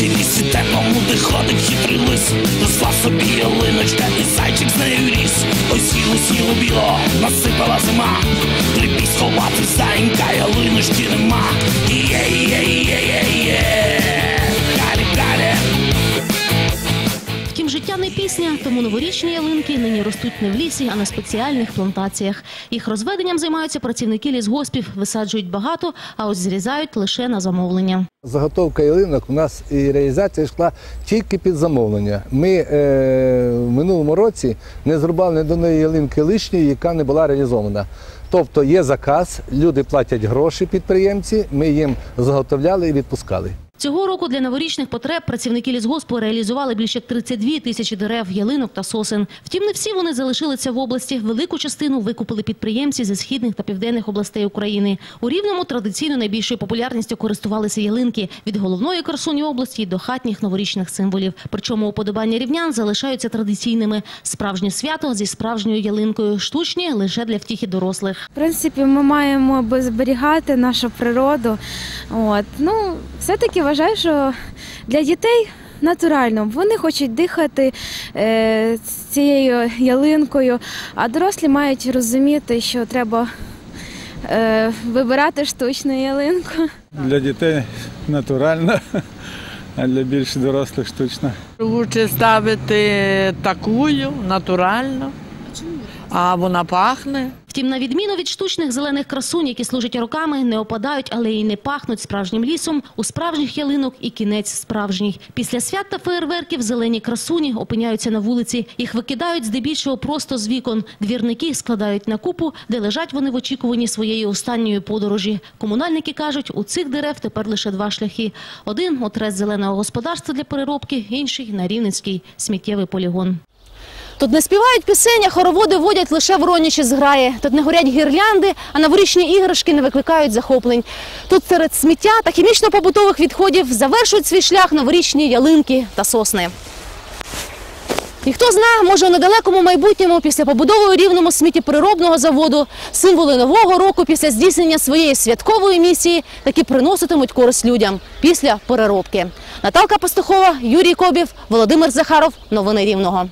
лісі, лісі темному, де хитрий лис. Росла собі ялиночка, і зайчик з нею ріс. Ой, сіло, сіло біло, насипала життя не пісня, тому новорічні ялинки нині ростуть не в лісі, а на спеціальних плантаціях. Їх розведенням займаються працівники лісгоспів, висаджують багато, а ось зрізають лише на замовлення. Заготовка ялинок у нас і реалізація йшла тільки під замовлення. Ми е, в минулому році не зрубали до одної ялинки лишньої, яка не була реалізована. Тобто є заказ, люди платять гроші підприємці, ми їм заготовляли і відпускали. Цього року для новорічних потреб працівники лісгоспу реалізували більше як 32 тисячі дерев, ялинок та сосен. Втім, не всі вони залишилися в області. Велику частину викупили підприємці зі східних та південних областей України. У Рівному традиційно найбільшою популярністю користувалися ялинки від головної красуні області до хатніх новорічних символів. Причому уподобання рівнян залишаються традиційними. Справжнє свято зі справжньою ялинкою, штучні лише для втіхи дорослих. В принципі, ми маємо зберігати нашу природу. От. Ну, все-таки вважаю, що для дітей натурально. Вони хочуть дихати е, цією ялинкою, а дорослі мають розуміти, що треба е, вибирати штучну ялинку. Для дітей натурально, а для більш дорослих штучно. Лучше ставити такую, натуральну. А вона пахне. Втім, на відміну від штучних зелених красунь, які служать роками, не опадають, але й не пахнуть справжнім лісом. У справжніх ялинок і кінець справжній. Після свят та феєрверків зелені красуні опиняються на вулиці. Їх викидають здебільшого просто з вікон. Двірники складають на купу, де лежать вони в очікуванні своєї останньої подорожі. Комунальники кажуть, у цих дерев тепер лише два шляхи: один отрець зеленого господарства для переробки, інший на рівненський сміттєвий полігон. Тут не співають пісень, а хороводи водять лише воронячі зграї. Тут не горять гірлянди, а новорічні іграшки не викликають захоплень. Тут серед сміття та хімічно-побутових відходів завершують свій шлях новорічні ялинки та сосни. І хто знає, може у недалекому майбутньому після побудови у рівному сміттєпереробного заводу символи нового року після здійснення своєї святкової місії таки приноситимуть користь людям після переробки. Наталка Пастухова, Юрій Кобів, Володимир Захаров. Новини Рівного.